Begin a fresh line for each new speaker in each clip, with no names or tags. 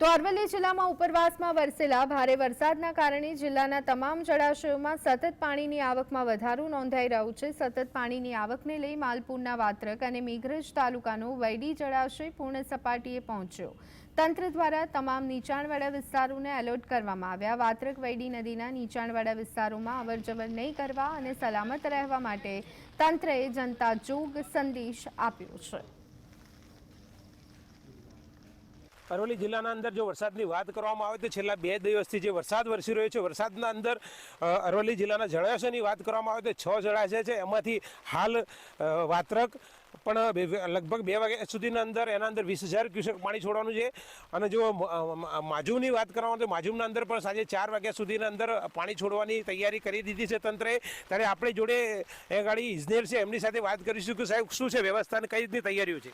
તો અરવલ્લી જિલ્લામાં ઉપરવાસમાં વરસેલા ભારે વરસાદના કારણે જિલ્લાના તમામ જળાશયોમાં સતત પાણીની આવકમાં વધારો નોંધાઈ રહ્યું છે. સતત પાણીની આવકને લઈ માલપુરના વાત્રક અને મેઘરજ તાલુકાનો વૈડી જળાશય પૂર્ણ સપાટીએ પહોંચ્યો. તંત્ર દ્વારા તમામ નીચાણવાળા વિસ્તારોને એલર્ટ કરવામાં આવ્યા. વાત્રક વૈડી નદીના નીચાણવાળા વિસ્તારોમાં અવરજવર નહીં કરવા અને સલામત રહેવા માટે તંત્રએ જનતા જોગ સંદેશ આપ્યો છે.
અરવલ્લી જિલ્લાના અંદર જો વરસાદની વાત કરવામાં આવે તો છેલ્લા બે દિવસથી જે વરસાદ વરસી રહ્યો છે, વરસાદના અંદર અરવલ્લી જિલ્લાના જળાશયની વાત કરવામાં આવે તો છ જળાશય છે, એમાંથી હાલ વાત્રક, પણ લગભગ બે વાગ્યા સુધીના અંદર એના અંદર વીસ હજાર ક્યુસેક પાણી છોડવાનું છે. અને જો માજુમની વાત કરવામાં તો માજુમના અંદર પણ સાંજે ચાર વાગ્યા સુધીના અંદર પાણી છોડવાની તૈયારી કરી દીધી છે તંત્રએ ત્યારે આપણી જોડે એ ગાડી ઇજનેર છે, એમની સાથે વાત કરીશું કે સાહેબ શું છે વ્યવસ્થા અને કઈ રીતની તૈયારીઓ છે?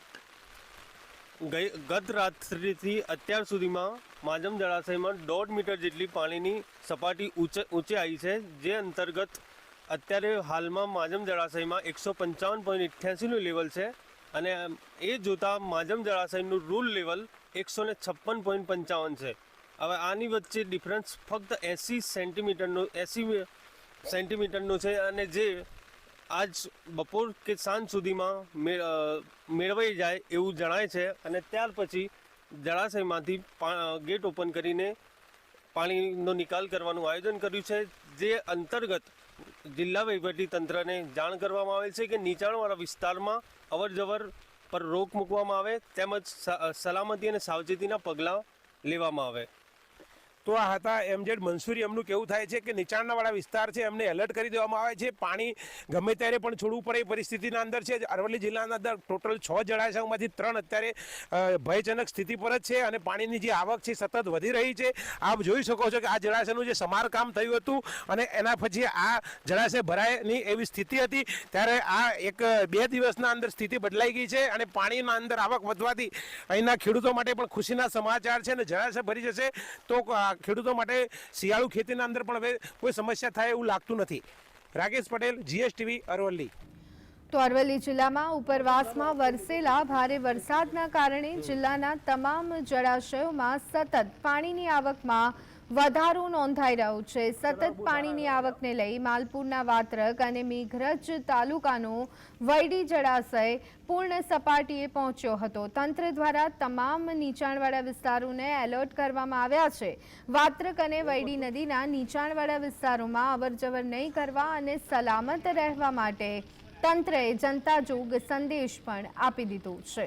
ગઈ ગત રાત્રિથી અત્યાર સુધીમાં માજમ જળાશયમાં દોઢ મીટર જેટલી પાણીની સપાટી ઊંચે આવી છે, જે અંતર્ગત અત્યારે હાલમાં માજમ જળાશયમાં એકસો પંચાવન પોઈન્ટ અઠ્યાસીનું લેવલ છે અને એ જોતાં માજમ જળાશયનું રૂલ લેવલ એકસો ને છપ્પન પોઈન્ટ પંચાવન છે. હવે આની વચ્ચે ડિફરન્સ ફક્ત એંસી સેન્ટીમીટરનું એંસી સેન્ટીમીટરનું છે અને જે આજ બપોર કે સાંજ સુધીમાં મેળવાઈ જાય એવું જણાય છે અને ત્યાર પછી જળાશયમાંથી ગેટ ઓપન કરીને પાણીનો નિકાલ કરવાનું આયોજન કર્યું છે, જે અંતર્ગત જિલ્લા તંત્રને જાણ કરવામાં આવેલ છે કે નીચાણવાળા વિસ્તારમાં અવરજવર પર રોક મૂકવામાં આવે, તેમજ સલામતી અને સાવચેતીના પગલાં લેવામાં આવે.
તો આ હતા એમજેડ મંસૂરી. એમનું કેવું થાય છે કે નીચાણવાળા વિસ્તાર છે, એમને એલર્ટ કરી દેવામાં આવે છે. પાણી ગમે ત્યારે પણ છોડવું પડે એ પરિસ્થિતિના અંદર છે. અરવલ્લી જિલ્લાના અંદર ટોટલ છ જળાશયોમાંથી ત્રણ અત્યારે ભયજનક સ્થિતિ પર જ છે અને પાણીની જે આવક છે સતત વધી રહી છે. આપ જોઈ શકો છો કે આ જળાશયનું જે સમારકામ થયું હતું અને એના પછી આ જળાશય ભરાયની એવી સ્થિતિ હતી. ત્યારે આ એક, બે દિવસના અંદર સ્થિતિ બદલાઈ ગઈ છે અને પાણીના અંદર આવક વધવાથી અહીંના ખેડૂતો માટે પણ ખુશીના સમાચાર છે અને જળાશય ભરી જશે. તો ખેડૂતો માટે શિયાળુ ખેતીના અંદર પણ હવે કોઈ સમસ્યા થાય એવું લાગતું નથી. રાકેશ પટેલ જીએસટીવી અરવલ્લી.
તો અરવલ્લી જિલ્લામાં ઉપરવાસમાં વરસેલા ભારે વરસાદના કારણે જિલ્લાના તમામ જળાશયોમાં સતત પાણીની આવકમાં વધારો નોંધાઈ રહ્યો છે. સતત પાણીની આવકને લઈ માલપુરના વાત્રક અને મેઘરજ તાલુકાનો વૈડી જળાશય પૂર્ણ સપાટીએ પહોંચ્યો હતો. તંત્ર દ્વારા તમામ નીચાણવાળા વિસ્તારોને એલર્ટ કરવામાં આવ્યા છે. વાત્રક અને વૈડી નદીના નીચાણવાળા વિસ્તારોમાં અવરજવર નહીં કરવા અને સલામત રહેવા માટે તંત્રએ જનતા જોગ સંદેશ પણ આપી દીધો છે.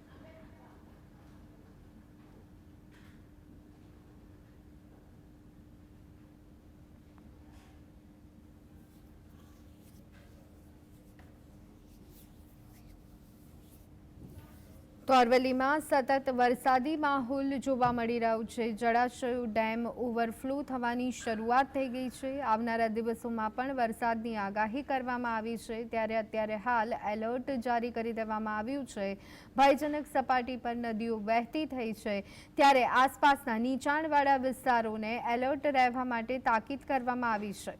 તો અરવલ્લીમાં સતત વરસાદી માહોલ જોવા મળી રહ્યો છે. જળાશયો, ડેમ ઓવરફ્લો થવાની શરૂઆત થઈ ગઈ છે. આવનારા દિવસોમાં પણ વરસાદની આગાહી કરવામાં આવી છે. ત્યારે અત્યારે હાલ એલર્ટ જારી કરી દેવામાં આવ્યું છે. ભયજનક સપાટી પર નદીઓ વહેતી થઈ છે. ત્યારે આસપાસના નીચાણવાળા વિસ્તારોને એલર્ટ રહેવા માટે તાકીદ કરવામાં આવી છે.